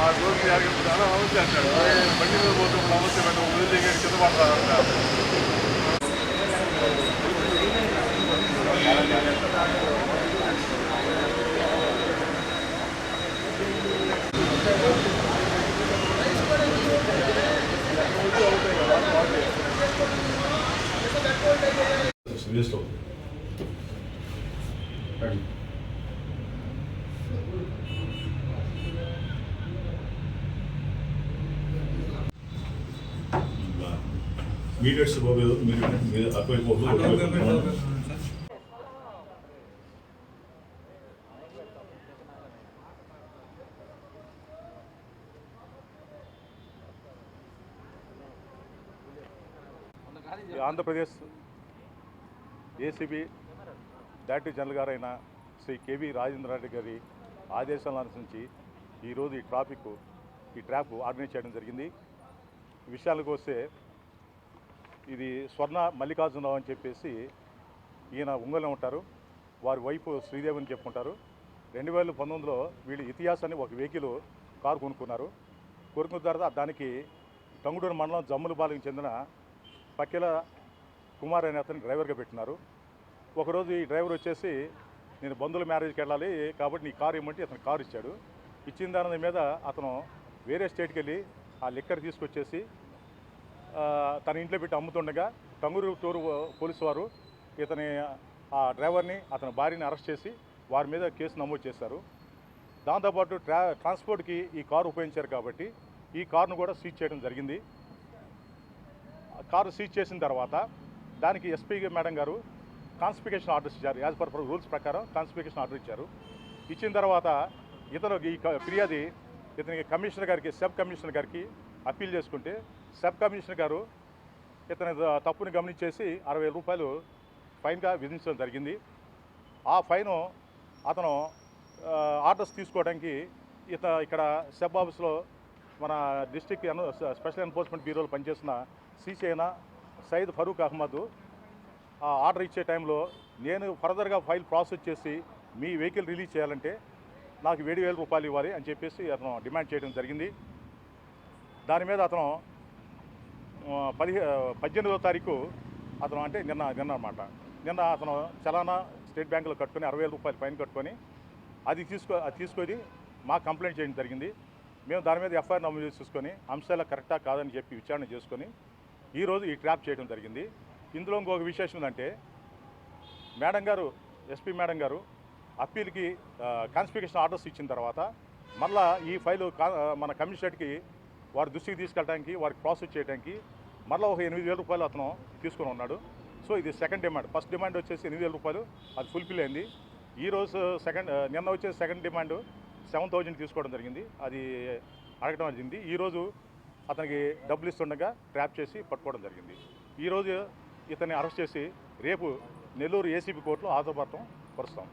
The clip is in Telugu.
ఆ రోజు యాభై చాలా నమస్తే అంటాడు. బండి మీద పోతే నమస్తే వదిలి కింద మీడియట్స్ బాబు మీరు మీరు అటువైపు ఆంధ్రప్రదేశ్ ఏసీబీ డైరెక్టర్ జనరల్ గారైన శ్రీ కేవీ రాజేంద్ర రెడ్డి గారి ఆదేశాలను అనుసరించి ఈరోజు ఈ ట్రాఫిక్ ఈ ట్రాప్ ఆర్గనైజ్ చేయడం జరిగింది. విషయాలకు వస్తే ఇది స్వర్ణ మల్లికార్జునరావు అని చెప్పేసి ఈయన ఒంగోలు ఉంటారు. వారి వైపు శ్రీదేవి అని చెప్పుకుంటారు. రెండు వేల పంతొమ్మిదిలో వీళ్ళు ఇతిహాసాన్ని ఒక వెహికల్ కారు కొనుక్కున్నారు. కొనుక్కున్న తర్వాత దానికి టంగుడూరు మండలం జమ్ములపాలెంకి చెందిన పక్కెల కుమార్ అనే అతను డ్రైవర్గా పెట్టినారు. ఒకరోజు ఈ డ్రైవర్ వచ్చేసి నేను బంధువుల మ్యారేజ్కి వెళ్ళాలి కాబట్టి నీ కారు ఇవ్వమంటే అతను కారు ఇచ్చాడు. ఇచ్చిన దాని మీద అతను వేరే స్టేట్కి వెళ్ళి ఆ లిక్కర్ తీసుకొచ్చేసి తన ఇంట్లో పెట్టి అమ్ముతుండగా టంగురు టూరు పోలీసు వారు ఇతని ఆ డ్రైవర్ని అతని భార్యని అరెస్ట్ చేసి వారి మీద కేసు నమోదు చేశారు. దాంతోపాటు ట్రా ట్రాన్స్పోర్ట్కి ఈ కారు ఉపయోగించారు కాబట్టి ఈ కారును కూడా సీజ్ చేయడం జరిగింది. కారు సీజ్ చేసిన తర్వాత దానికి ఎస్పీ మేడం గారు కాన్స్పికేషన్ ఆర్డర్స్ ఇచ్చారు. యాజ్ పర్ రూల్స్ ప్రకారం కాన్స్పికేషన్ ఆర్డర్ ఇచ్చారు. ఇచ్చిన తర్వాత ఇతను ఈ క- ఫిర్యాది ఇతనికి కమిషనర్ గారికి సబ్ కమిషనర్ గారికి అప్పీల్ చేసుకుంటే సబ్ కమిషనర్ గారు ఇతని తప్పుని గమనించేసి అరవై రూపాయలు ఫైన్గా విధించడం జరిగింది. ఆ ఫైను అతను ఆర్డర్స్ తీసుకోవడానికి ఇత ఇక్కడ సబ్ ఆఫీస్లో మన డిస్టిక్ స్పెషల్ ఎన్ఫోర్స్మెంట్ బ్యూరోలో పనిచేస్తున్న సీసీఐన సయద్ ఫరూక్ అహ్మద్ ఆ ఆర్డర్ ఇచ్చే టైంలో నేను ఫర్దర్గా ఫైల్ ప్రాసెస్ చేసి మీ వెహికల్ రిలీజ్ చేయాలంటే నాకు ఏడు వేల రూపాయలు ఇవ్వాలి అని చెప్పేసి అతను డిమాండ్ చేయడం జరిగింది. దాని మీద అతను పదిహే పద్దెనిమిదో తారీఖు అతను అంటే నిన్న నిన్న అనమాట నిన్న అతను చలానా స్టేట్ బ్యాంకులో కట్టుకొని అరవై వేల రూపాయలు ఫైన్ కట్టుకొని అది తీసుకో అది తీసుకొని మా కంప్లైంట్ చేయడం జరిగింది. మేము దాని మీద ఎఫ్ఐఆర్ నమోదు చేసుకొని అంశాల కరెక్టా కాదని చెప్పి విచారణ చేసుకొని ఈరోజు ఈ ట్రాప్ చేయడం జరిగింది. ఇందులో ఇంకొక విశేషం ఏంటంటే మేడం గారు ఎస్పీ మేడం గారు అప్పీల్కి కాన్స్పికేషన్ ఆర్డర్స్ ఇచ్చిన తర్వాత మళ్ళా ఈ ఫైలు కా- మన కమిషనరేట్కి వారి దృష్టికి తీసుకెళ్ళడానికి వారికి ప్రాసెస్ చేయడానికి మరలా ఒక ఎనిమిది వేల రూపాయలు అతను తీసుకొని ఉన్నాడు. సో ఇది సెకండ్ డిమాండ్. ఫస్ట్ డిమాండ్ వచ్చేసి ఎనిమిది వేల రూపాయలు. అది ఫుల్ఫిల్ అయింది. ఈరోజు సెకండ్ నిన్న వచ్చే సెకండ్ డిమాండ్ సెవెన్ థౌజండ్ తీసుకోవడం జరిగింది. అది అడగడం జరిగింది. ఈరోజు అతనికి డబ్బులు ఇస్తుండగా ట్రాప్ చేసి పట్టుకోవడం జరిగింది. ఈరోజు ఇతన్ని అరెస్ట్ చేసి రేపు నెల్లూరు ఏసీబీ కోర్టులో హాజరుపడటం పరుస్తాం